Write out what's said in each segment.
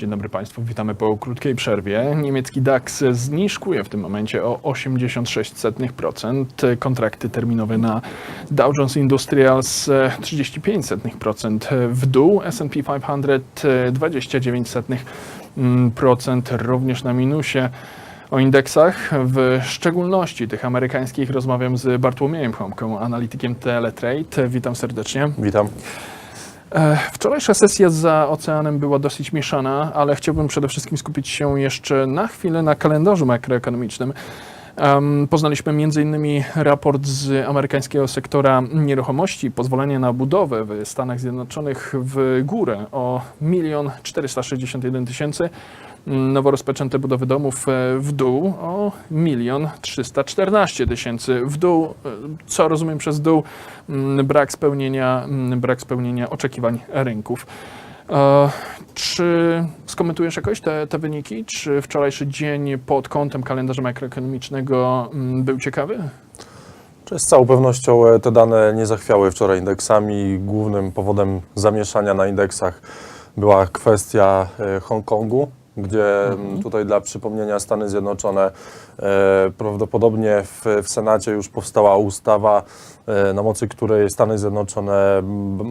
Dzień dobry Państwu, witamy po krótkiej przerwie. Niemiecki DAX zniżkuje w tym momencie o 86%, kontrakty terminowe na Dow Jones Industrials 35% w dół, S&P 500 29% również na minusie. O indeksach, w szczególności tych amerykańskich, rozmawiam z Bartłomiejem Chomką, analitykiem Teletrade. Witam serdecznie. Witam. E, Wczorajsza sesja za oceanem była dosyć mieszana, ale chciałbym przede wszystkim skupić się jeszcze na chwilę na kalendarzu makroekonomicznym. Poznaliśmy m.in. raport z amerykańskiego sektora nieruchomości, pozwolenie na budowę w Stanach Zjednoczonych w górę o 1 461 tysięcy, nowo rozpoczęte budowy domów e, w dół o 1 314 tysięcy w dół, e, co rozumiem przez dół, mm, brak spełnienia, mm, brak spełnienia oczekiwań rynków. E, Czy skomentujesz jakoś te, te wyniki? Czy wczorajszy dzień pod kątem kalendarza makroekonomicznego mm, był ciekawy? Z całą pewnością te dane nie zachwiały wczoraj indeksami. Głównym powodem zamieszania na indeksach była kwestia Hongkongu, gdzie m, tutaj dla przypomnienia Stany Zjednoczone e, prawdopodobnie w, w Senacie już powstała ustawa, e, na mocy której Stany Zjednoczone m,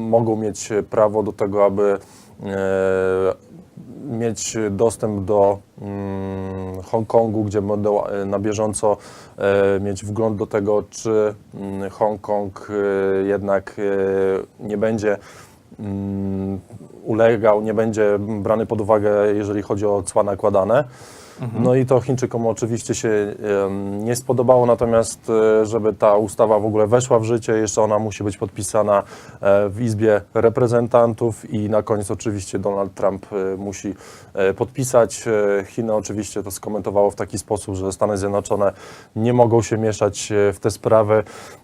mogą mieć prawo do tego, aby e, mieć dostęp do mm, Hongkongu, gdzie będą na bieżąco e, mieć wgląd do tego, czy mm, Hongkong e, jednak e, nie będzie mm, ulegał, nie będzie brany pod uwagę, jeżeli chodzi o cła nakładane. No i to Chińczykom oczywiście się nie spodobało, natomiast e, żeby ta ustawa w ogóle weszła w życie, jeszcze ona musi być podpisana e, w Izbie Reprezentantów i na koniec oczywiście Donald Trump e, musi podpisać. Chiny oczywiście to skomentowało w taki sposób, że Stany Zjednoczone nie mogą się mieszać w te sprawy.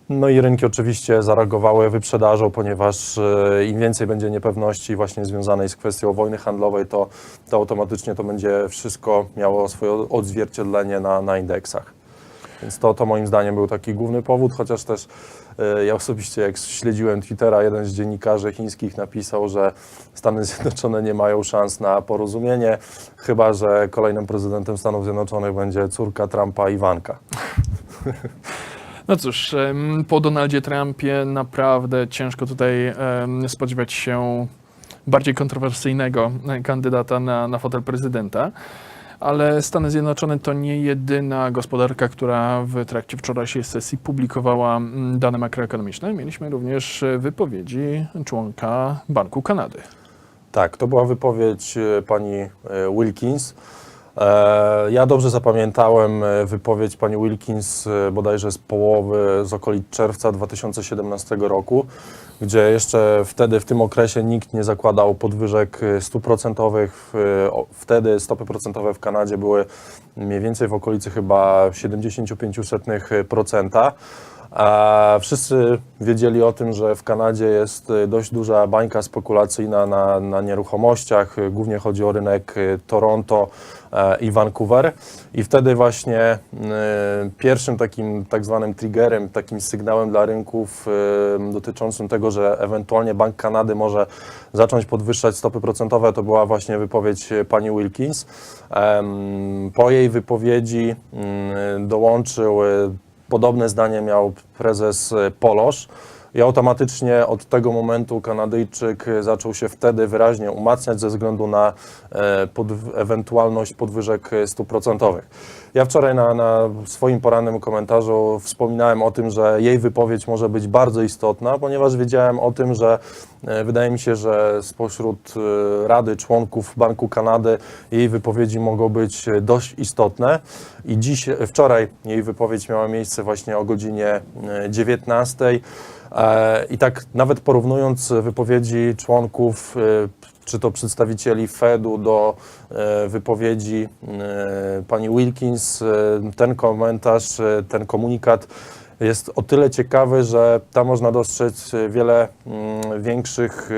No i rynki oczywiście zareagowały wyprzedażą, ponieważ e, im więcej będzie niepewności właśnie związanej z kwestią wojny handlowej, to, to automatycznie to będzie wszystko miało swoje odzwierciedlenie na, na indeksach. Więc to, to moim zdaniem był taki główny powód, chociaż też e, ja osobiście jak śledziłem Twittera, jeden z dziennikarzy chińskich napisał, że Stany Zjednoczone nie mają szans na porozumienie, chyba że kolejnym prezydentem Stanów Zjednoczonych będzie córka Trumpa, Iwanka. No cóż, po Donaldzie Trumpie naprawdę ciężko tutaj spodziewać się bardziej kontrowersyjnego e, kandydata na, na fotel prezydenta. Ale Stany Zjednoczone to nie jedyna gospodarka, która w trakcie wczorajszej sesji publikowała dane makroekonomiczne. Mieliśmy również wypowiedzi członka Banku Kanady. Tak, to była wypowiedź e, pani e, Wilkins. E, Ja dobrze zapamiętałem e, wypowiedź pani Wilkins e, bodajże z połowy, z okolic czerwca 2017 roku, gdzie jeszcze wtedy, w tym okresie nikt nie zakładał podwyżek stóp procentowych. W- o- Wtedy stopy procentowe w Kanadzie były mniej więcej w okolicy chyba 75%. A wszyscy wiedzieli o tym, że w Kanadzie jest y, dość duża bańka spekulacyjna na, na nieruchomościach. Głównie chodzi o rynek y, Toronto e, i Vancouver. I wtedy właśnie y, pierwszym takim tak zwanym triggerem, takim sygnałem dla rynków dotyczącym tego, że ewentualnie Bank Kanady może zacząć podwyższać stopy procentowe, to była właśnie wypowiedź pani Wilkins. Po jej wypowiedzi y, dołączył Podobne zdanie miał prezes Polosz i automatycznie od tego momentu Kanadyjczyk zaczął się wtedy wyraźnie umacniać ze względu na e, pod, ewentualność podwyżek stóp procentowych. Ja wczoraj na, na swoim porannym komentarzu wspominałem o tym, że jej wypowiedź może być bardzo istotna, ponieważ wiedziałem o tym, że e, wydaje mi się, że spośród e, Rady członków Banku Kanady jej wypowiedzi mogą być dość istotne. I dziś, wczoraj jej wypowiedź miała miejsce właśnie o godzinie e, 19. E, I tak nawet porównując wypowiedzi członków, e, czy to przedstawicieli Fedu do e, wypowiedzi pani Wilkins, ten komentarz, ten komunikat jest o tyle ciekawy, że tam można dostrzec wiele mm, większych,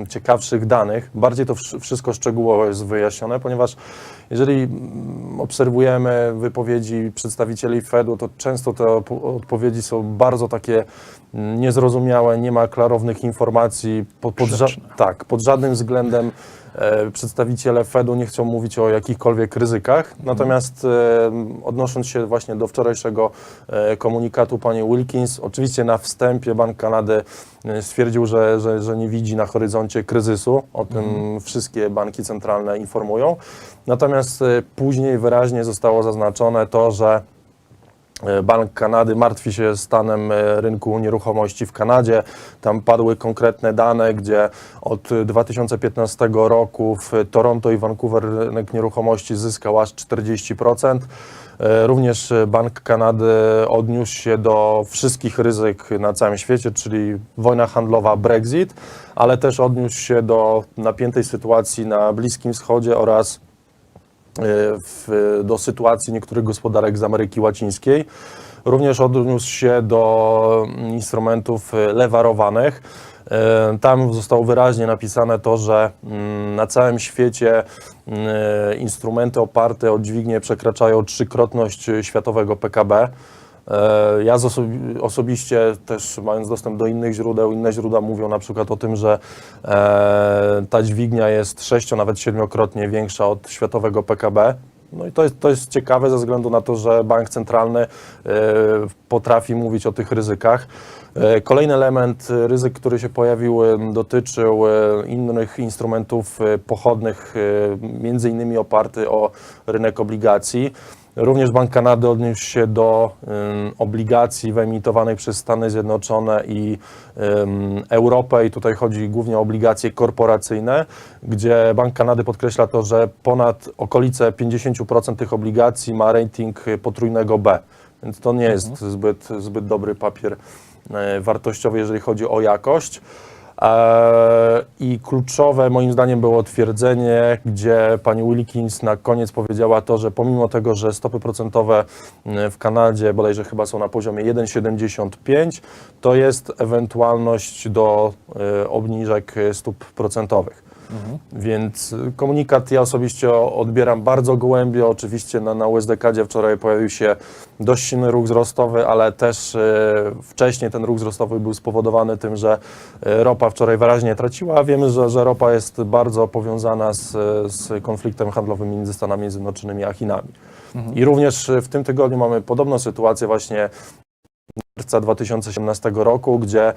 e, ciekawszych danych. Bardziej to wsz- wszystko szczegółowo jest wyjaśnione, ponieważ jeżeli mm, obserwujemy wypowiedzi przedstawicieli Fedu, to często te odpowiedzi są bardzo takie mm, niezrozumiałe, nie ma klarownych informacji, pod, pod, tak, pod żadnym względem e, przedstawiciele Fedu nie chcą mówić o jakichkolwiek ryzykach. Natomiast e, odnosząc się właśnie do wczorajszego e, komunikatu pani Wilkins, oczywiście na wstępie Bank Kanady e, stwierdził, że, że, że nie widzi na horyzoncie kryzysu. O tym wszystkie banki centralne informują. Natomiast e, później wyraźnie zostało zaznaczone to, że E, Bank Kanady martwi się stanem e, rynku nieruchomości w Kanadzie. Tam padły konkretne dane, gdzie od 2015 roku w Toronto i Vancouver rynek nieruchomości zyskał aż 40%. E, Również Bank Kanady odniósł się do wszystkich ryzyk na całym świecie, czyli wojna handlowa, Brexit, ale też odniósł się do napiętej sytuacji na Bliskim Wschodzie oraz w, do sytuacji niektórych gospodarek z Ameryki Łacińskiej. Również odniósł się do instrumentów lewarowanych. E, Tam zostało wyraźnie napisane to, że mm, na całym świecie mm, instrumenty oparte o dźwignię przekraczają trzykrotność światowego PKB. E, Ja osobiście też mając dostęp do innych źródeł, inne źródła mówią na przykład o tym, że e, ta dźwignia jest sześcio, nawet siedmiokrotnie większa od światowego PKB. No i to jest, to jest ciekawe ze względu na to, że bank centralny e, potrafi mówić o tych ryzykach. Kolejny element ryzyk, który się pojawił, dotyczył innych instrumentów pochodnych, między innymi oparty o rynek obligacji. Również Bank Kanady odniósł się do ym, obligacji wyemitowanych przez Stany Zjednoczone i ym, Europę. I tutaj chodzi głównie o obligacje korporacyjne, gdzie Bank Kanady podkreśla to, że ponad okolice 50% tych obligacji ma rating potrójnego B, więc to nie jest zbyt, zbyt dobry papier e, wartościowy, jeżeli chodzi o jakość. E, I kluczowe moim zdaniem było twierdzenie, gdzie pani Wilkins na koniec powiedziała to, że pomimo tego, że stopy procentowe m, w Kanadzie bodajże chyba są na poziomie 1,75, to jest ewentualność do e, obniżek stóp procentowych. Więc y, komunikat ja osobiście odbieram bardzo gołębio. Oczywiście na, na USDK wczoraj pojawił się dość silny ruch wzrostowy, ale też y, wcześniej ten ruch wzrostowy był spowodowany tym, że y, ropa wczoraj wyraźnie traciła, wiemy, że, że ropa jest bardzo powiązana z, z konfliktem handlowym między Stanami Zjednoczonymi a Chinami. I również w tym tygodniu mamy podobną sytuację właśnie marca 2017 roku, gdzie e,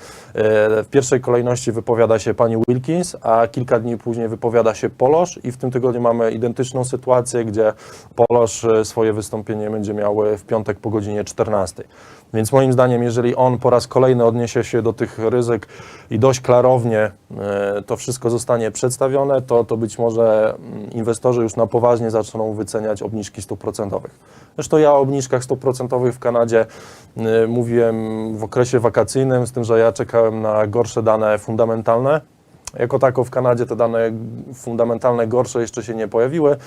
w pierwszej kolejności wypowiada się pani Wilkins, a kilka dni później wypowiada się Polosz i w tym tygodniu mamy identyczną sytuację, gdzie Polosz e, swoje wystąpienie będzie miał w piątek po godzinie 14. Więc moim zdaniem, jeżeli on po raz kolejny odniesie się do tych ryzyk i dość klarownie e, to wszystko zostanie przedstawione, to, to być może mm, inwestorzy już na poważnie zaczną wyceniać obniżki stóp procentowych. Zresztą ja o obniżkach stóp procentowych w Kanadzie y, mówiłem w okresie wakacyjnym, z tym, że ja czekałem na gorsze dane fundamentalne. Jako tako w Kanadzie te dane fundamentalne gorsze jeszcze się nie pojawiły.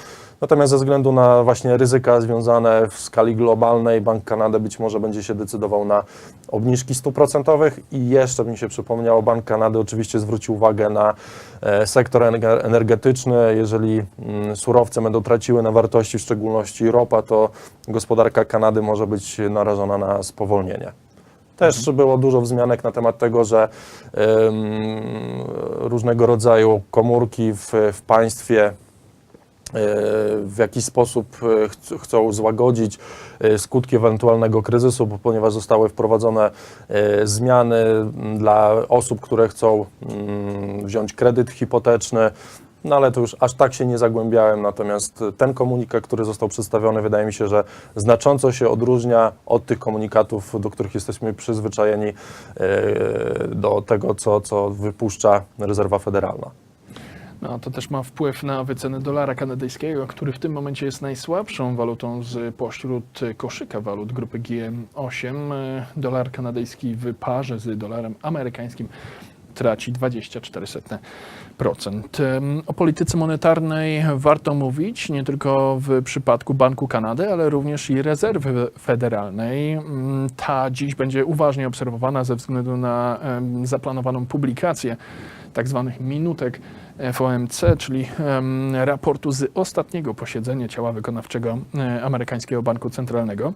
Natomiast ze względu na właśnie ryzyka związane w skali globalnej, Bank Kanady być może będzie się decydował na obniżki stóp procentowych i jeszcze mi się przypomniało, Bank Kanady oczywiście zwrócił uwagę na e, sektor ener- energetyczny. Jeżeli mm, surowce będą traciły na wartości, w szczególności ropa, to gospodarka Kanady może być narażona na spowolnienie. Też było dużo wzmianek na temat tego, że różnego rodzaju komórki w, w państwie e, w jakiś sposób e, chc- chcą złagodzić e, skutki ewentualnego kryzysu, bo ponieważ zostały wprowadzone zmiany dla osób, które chcą wziąć kredyt hipoteczny. No ale to już aż tak się nie zagłębiałem, natomiast ten komunikat, który został przedstawiony, wydaje mi się, że znacząco się odróżnia od tych komunikatów, do których jesteśmy przyzwyczajeni e, do tego, co, co wypuszcza rezerwa federalna. No, to też ma wpływ na wycenę dolara kanadyjskiego, który w tym momencie jest najsłabszą walutą z pośród koszyka walut grupy G8. E, Dolar kanadyjski w parze z dolarem amerykańskim traci 24%. Em, O polityce monetarnej warto mówić nie tylko w przypadku Banku Kanady, ale również i rezerwy federalnej. Mm, Ta dziś będzie uważnie obserwowana ze względu na zaplanowaną publikację tak zwanych minutek FOMC, czyli raportu z ostatniego posiedzenia ciała wykonawczego e, amerykańskiego banku centralnego.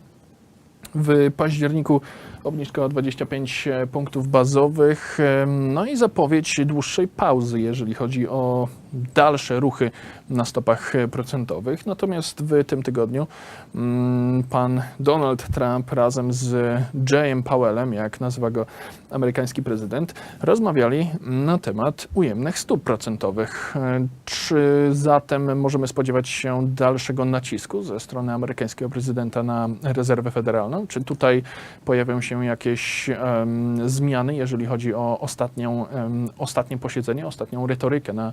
W październiku obniżka o 25 punktów bazowych, no i zapowiedź dłuższej pauzy, jeżeli chodzi o dalsze ruchy na stopach procentowych. Natomiast w tym tygodniu mm, pan Donald Trump razem z Jayem Powellem, jak nazywa go amerykański prezydent, rozmawiali na temat ujemnych stóp procentowych. E, Czy zatem możemy spodziewać się dalszego nacisku ze strony amerykańskiego prezydenta na rezerwę federalną? Czy tutaj pojawią się jakieś em, zmiany, jeżeli chodzi o ostatnią, em, ostatnie posiedzenie, ostatnią retorykę na,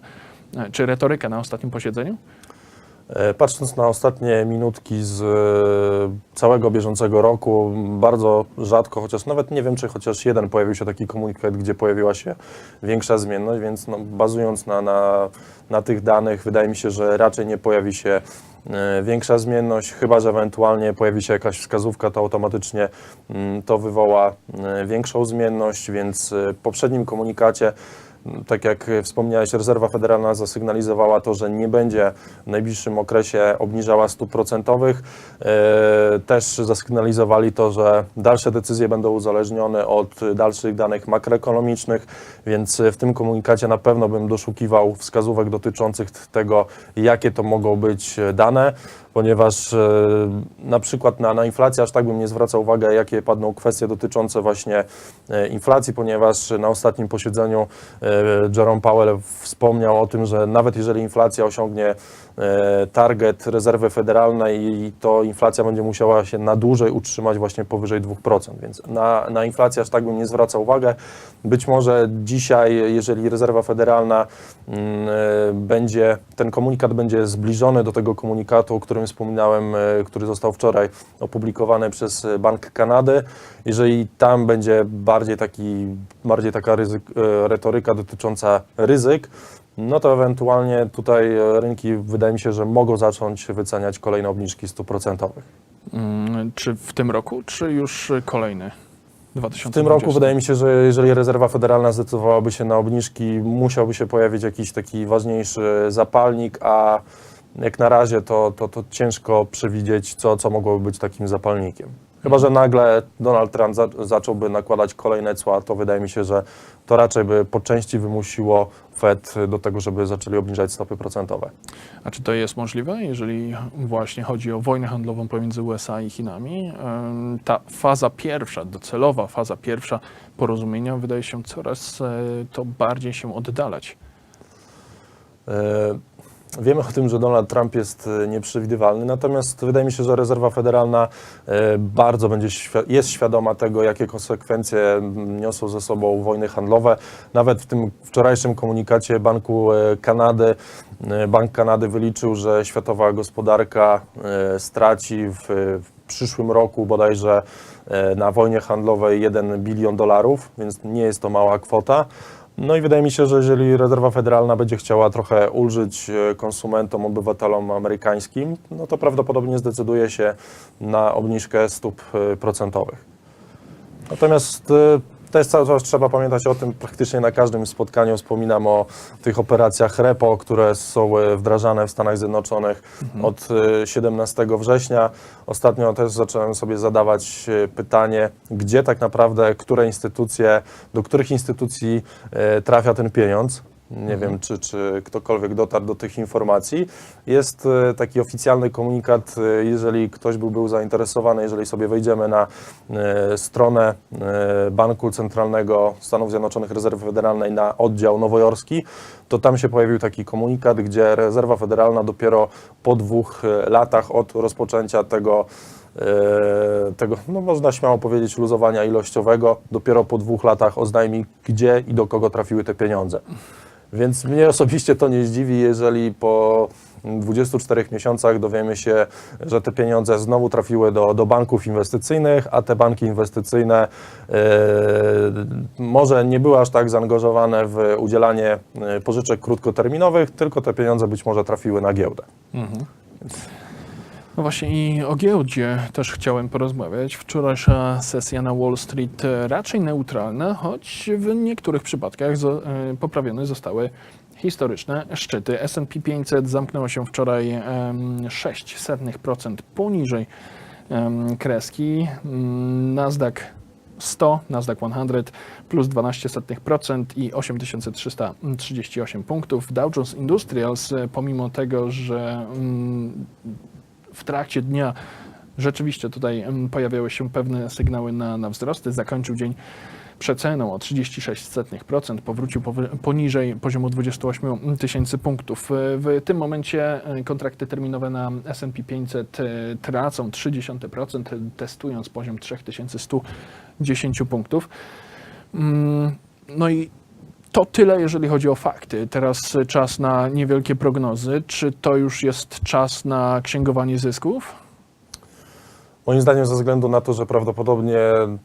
e, czy retorykę na ostatnim posiedzeniu? E, Patrząc na ostatnie minutki z e, całego bieżącego roku, bardzo rzadko, chociaż nawet nie wiem, czy chociaż jeden pojawił się taki komunikat, gdzie pojawiła się większa zmienność, więc no, bazując na, na, na tych danych, wydaje mi się, że raczej nie pojawi się większa zmienność, chyba że ewentualnie pojawi się jakaś wskazówka, to automatycznie mm, to wywoła e, większą zmienność, więc e, w poprzednim komunikacie tak jak wspomniałeś, rezerwa federalna zasygnalizowała to, że nie będzie w najbliższym okresie obniżała stóp procentowych. E, Też zasygnalizowali to, że dalsze decyzje będą uzależnione od dalszych danych makroekonomicznych, więc w tym komunikacie na pewno bym doszukiwał wskazówek dotyczących tego, jakie to mogą być dane, ponieważ e, na przykład na, na inflację aż tak bym nie zwracał uwagi, jakie padną kwestie dotyczące właśnie e, inflacji, ponieważ na ostatnim posiedzeniu e, Jerome Powell wspomniał o tym, że nawet jeżeli inflacja osiągnie target rezerwy federalnej to inflacja będzie musiała się na dłużej utrzymać właśnie powyżej 2%, więc na, na inflację aż tak bym nie zwracał uwagi. Być może dzisiaj, jeżeli rezerwa federalna mm, będzie, ten komunikat będzie zbliżony do tego komunikatu, o którym wspominałem, e, który został wczoraj opublikowany przez Bank Kanady, jeżeli tam będzie bardziej, taki, bardziej taka ryzyk, e, retoryka dotycząca ryzyk, no to ewentualnie tutaj e, rynki wydaje mi się, że mogą zacząć wyceniać kolejne obniżki stóp procentowych. Mm, Czy w tym roku, czy już kolejny? 2020? W tym roku wydaje mi się, że jeżeli rezerwa federalna zdecydowałaby się na obniżki, musiałby się pojawić jakiś taki ważniejszy zapalnik, a jak na razie to, to, to ciężko przewidzieć, co, co mogłoby być takim zapalnikiem. Chyba, że nagle Donald Trump za, zacząłby nakładać kolejne cła, to wydaje mi się, że to raczej by po części wymusiło Fed do tego, żeby zaczęli obniżać stopy procentowe. A czy to jest możliwe, jeżeli właśnie chodzi o wojnę handlową pomiędzy USA i Chinami? Ta faza pierwsza, docelowa faza pierwsza porozumienia wydaje się coraz e, to bardziej się oddalać. Wiemy o tym, że Donald Trump jest e, nieprzewidywalny, natomiast wydaje mi się, że rezerwa federalna e, bardzo będzie jest świadoma tego, jakie konsekwencje niosą ze sobą wojny handlowe. Nawet w tym wczorajszym komunikacie Banku e, Kanady, Bank Kanady wyliczył, że światowa gospodarka straci w, w przyszłym roku bodajże na wojnie handlowej 1 bilion dolarów, więc nie jest to mała kwota. No i wydaje mi się, że jeżeli rezerwa federalna będzie chciała trochę ulżyć e, konsumentom, obywatelom amerykańskim, no to prawdopodobnie zdecyduje się na obniżkę stóp e, procentowych. Natomiast e, też cały czas trzeba pamiętać o tym, praktycznie na każdym spotkaniu wspominam o tych operacjach repo, które są e, wdrażane w Stanach Zjednoczonych od e, 17 września. Ostatnio też zacząłem sobie zadawać e, pytanie, gdzie tak naprawdę, które instytucje, do których instytucji e, trafia ten pieniądz. Nie wiem, czy, czy ktokolwiek dotarł do tych informacji. Jest e, taki oficjalny komunikat, e, jeżeli ktoś by był zainteresowany, jeżeli sobie wejdziemy na e, stronę Banku Centralnego Stanów Zjednoczonych Rezerwy Federalnej na oddział nowojorski, to tam się pojawił taki komunikat, gdzie rezerwa federalna dopiero po dwóch latach od rozpoczęcia tego tego, no można śmiało powiedzieć, luzowania ilościowego, dopiero po dwóch latach oznajmi, gdzie i do kogo trafiły te pieniądze. Więc mnie osobiście to nie zdziwi, jeżeli po 24 miesiącach dowiemy się, że te pieniądze znowu trafiły do, do banków inwestycyjnych, a te banki inwestycyjne e, może nie były aż tak zaangażowane w udzielanie e, pożyczek krótkoterminowych, tylko te pieniądze być może trafiły na giełdę. No właśnie i o giełdzie też chciałem porozmawiać. Wczorajsza sesja na Wall Street e, raczej neutralna, choć w niektórych przypadkach e, poprawione zostały historyczne szczyty. S&P 500 zamknęło się wczoraj em, 0,06% poniżej kreski. Mm, Nasdaq 100, Nasdaq 100 plus 12% i 8338 punktów. Dow Jones Industrials, e, pomimo tego, że mm, w trakcie dnia rzeczywiście tutaj pojawiały się pewne sygnały na, na wzrosty, zakończył dzień przeceną o 36%, powrócił poniżej poziomu 28 tysięcy punktów. E, W tym momencie e, kontrakty terminowe na S&P 500 e, tracą 0,3%, testując poziom 3110 punktów. Mm, No i to tyle, jeżeli chodzi o fakty. Teraz czas na niewielkie prognozy. Czy to już jest czas na księgowanie zysków? Moim zdaniem ze względu na to, że prawdopodobnie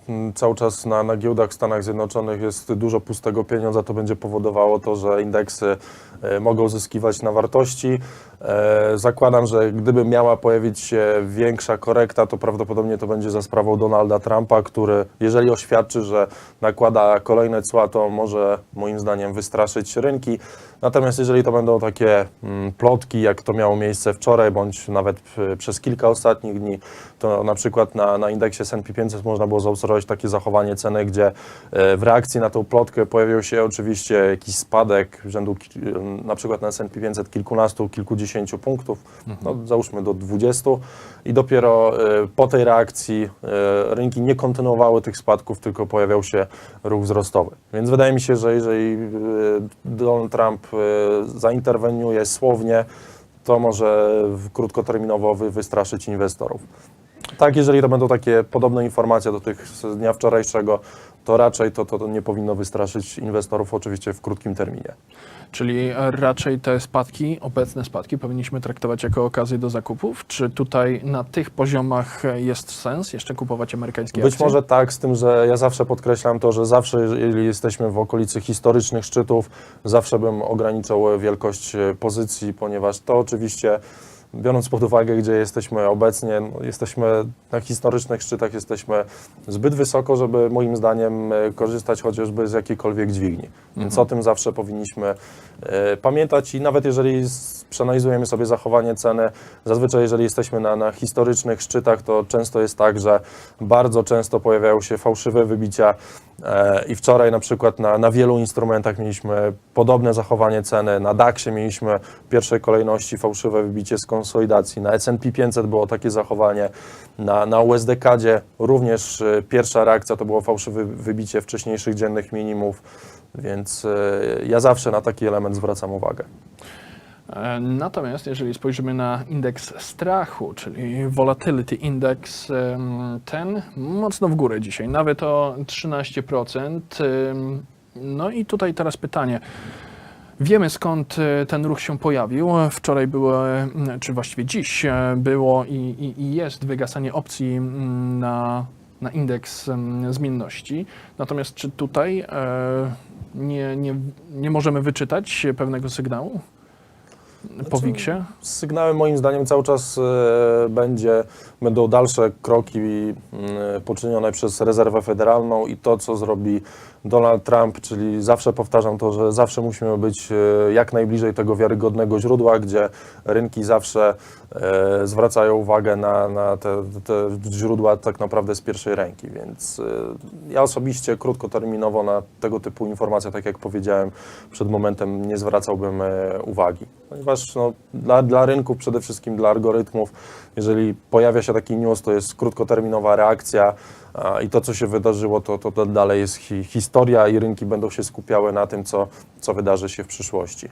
mm, cały czas na, na giełdach w Stanach Zjednoczonych jest dużo pustego pieniądza, to będzie powodowało to, że indeksy e, mogą zyskiwać na wartości. E, Zakładam, że gdyby miała pojawić się większa korekta, to prawdopodobnie to będzie za sprawą Donalda Trumpa, który jeżeli oświadczy, że nakłada kolejne cła, to może moim zdaniem wystraszyć rynki. Natomiast jeżeli to będą takie mm, plotki, jak to miało miejsce wczoraj, bądź nawet e, przez kilka ostatnich dni, to na przykład na, na indeksie S&P 500 można było zaobserwować takie zachowanie ceny, gdzie e, w reakcji na tą plotkę pojawił się oczywiście jakiś spadek rzędu e, na przykład na S&P 500 kilkunastu, kilkudziesięciu punktów, no, załóżmy do 20 i dopiero po tej reakcji rynki nie kontynuowały tych spadków, tylko pojawiał się ruch wzrostowy. Więc wydaje mi się, że jeżeli Donald Trump e, zainterweniuje słownie, to może krótkoterminowo wy- wystraszyć inwestorów. Tak, jeżeli to będą takie podobne informacje do tych z dnia wczorajszego, to raczej to, to, to nie powinno wystraszyć inwestorów, oczywiście w krótkim terminie. Czyli raczej te spadki, obecne spadki, powinniśmy traktować jako okazję do zakupów? Czy tutaj na tych poziomach jest sens jeszcze kupować amerykańskie Być akcje? może tak, z tym, że ja zawsze podkreślam to, że zawsze, jeżeli jesteśmy w okolicy historycznych szczytów, zawsze bym ograniczał wielkość e, pozycji, ponieważ to oczywiście, biorąc pod uwagę, gdzie jesteśmy obecnie, no, jesteśmy na historycznych szczytach, jesteśmy zbyt wysoko, żeby moim zdaniem e, korzystać chociażby z jakiejkolwiek dźwigni. Więc o tym zawsze powinniśmy e, pamiętać i nawet jeżeli przeanalizujemy sobie zachowanie ceny, zazwyczaj jeżeli jesteśmy na, na historycznych szczytach, to często jest tak, że bardzo często pojawiają się fałszywe wybicia i wczoraj na przykład na, na wielu instrumentach mieliśmy podobne zachowanie ceny, na DAX-ie mieliśmy w pierwszej kolejności fałszywe wybicie z konsolidacji, na S&P 500 było takie zachowanie, na, na USD-kadzie również e, pierwsza reakcja to było fałszywe wybicie wcześniejszych dziennych minimów, więc e, ja zawsze na taki element zwracam uwagę. E, Natomiast jeżeli spojrzymy na indeks strachu, czyli Volatility Index, ten mocno w górę dzisiaj, nawet o 13%. em, No i tutaj teraz pytanie. Wiemy skąd e, ten ruch się pojawił. Wczoraj było, e, czy właściwie dziś było i, i, i jest wygasanie opcji na, na indeks zmienności. Natomiast czy tutaj nie, nie, nie możemy wyczytać pewnego sygnału po Znaczy, WIG-sie? Sygnałem moim zdaniem cały czas e, będzie, będą dalsze kroki mm, poczynione przez rezerwę federalną i to, co zrobi Donald Trump, czyli zawsze powtarzam to, że zawsze musimy być e, jak najbliżej tego wiarygodnego źródła, gdzie rynki zawsze e, zwracają uwagę na, na te, te źródła tak naprawdę z pierwszej ręki, więc e, ja osobiście krótkoterminowo na tego typu informacje, tak jak powiedziałem przed momentem, nie zwracałbym uwagi, ponieważ no, dla, dla rynku, przede wszystkim dla algorytmów, jeżeli pojawia się taki news, to jest krótkoterminowa reakcja i to, co się wydarzyło, to, to, to dalej jest hi, historia i rynki będą się skupiały na tym, co, co wydarzy się w przyszłości.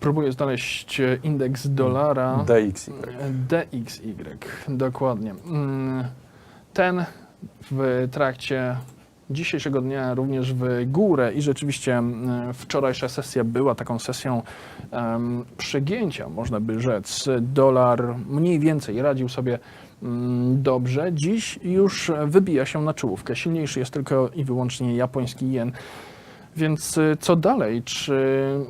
Próbuję znaleźć e, indeks dolara. DXY. DXY, dokładnie. Mm, Ten w trakcie dzisiejszego dnia również w górę i rzeczywiście mm, wczorajsza sesja była taką sesją em, przegięcia, można by rzec. Dolar mniej więcej radził sobie mm, dobrze. Dziś już wybija się na czołówkę. Silniejszy jest tylko i wyłącznie japoński jen. Więc y, co dalej? Czy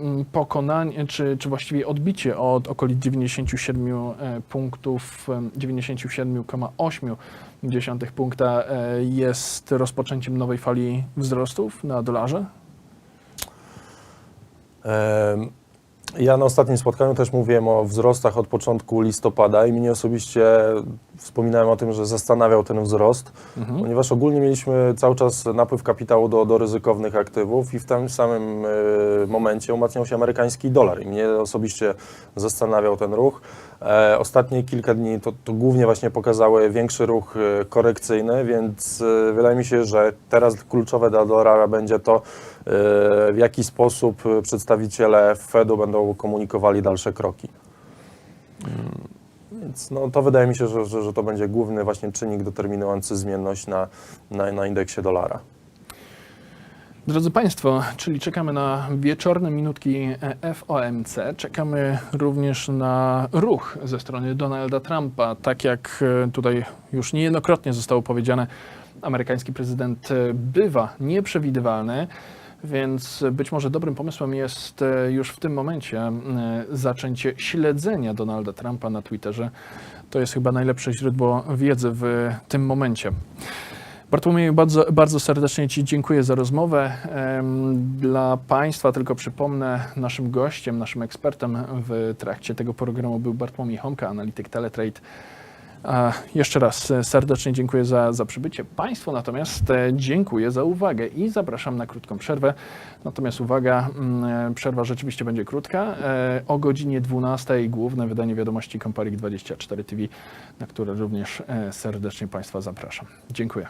mm, pokonanie, czy, czy właściwie odbicie od okolic 97 e, punktów, em, 97,8 punkta e, jest rozpoczęciem nowej fali wzrostów na dolarze? Ja na ostatnim spotkaniu też mówiłem o wzrostach od początku listopada i mnie osobiście wspominałem o tym, że zastanawiał ten wzrost, ponieważ ogólnie mieliśmy cały czas napływ kapitału do, do ryzykownych aktywów i w tym samym e, momencie umacniał się amerykański dolar i mnie osobiście zastanawiał ten ruch. E, ostatnie kilka dni to, to głównie właśnie pokazały większy ruch e, korekcyjny, więc e, wydaje mi się, że teraz kluczowe dla dolara będzie to, e, w jaki sposób przedstawiciele Fedu będą komunikowali dalsze kroki. Więc no, to wydaje mi się, że, że, że to będzie główny właśnie czynnik determinujący zmienność na, na, na indeksie dolara. Drodzy Państwo, czyli czekamy na wieczorne minutki FOMC, czekamy również na ruch ze strony Donalda Trumpa. Tak jak e, tutaj już niejednokrotnie zostało powiedziane, amerykański prezydent e, bywa nieprzewidywalny, więc być może dobrym pomysłem jest e, już w tym momencie e, zaczęcie śledzenia Donalda Trumpa na Twitterze. To jest chyba najlepsze źródło wiedzy w tym momencie. Bartłomieju, bardzo, bardzo serdecznie Ci dziękuję za rozmowę. Dla Państwa tylko przypomnę, naszym gościem, naszym ekspertem w trakcie tego programu był Bartłomiej Homka, analityk Teletrade. Jeszcze raz e, serdecznie dziękuję za, za przybycie. Państwu natomiast e, dziękuję za uwagę i zapraszam na krótką przerwę. Natomiast uwaga, mm, e, przerwa rzeczywiście będzie krótka. O godzinie 12 główne wydanie wiadomości Comparik 24 TV, na które również serdecznie Państwa zapraszam. Dziękuję.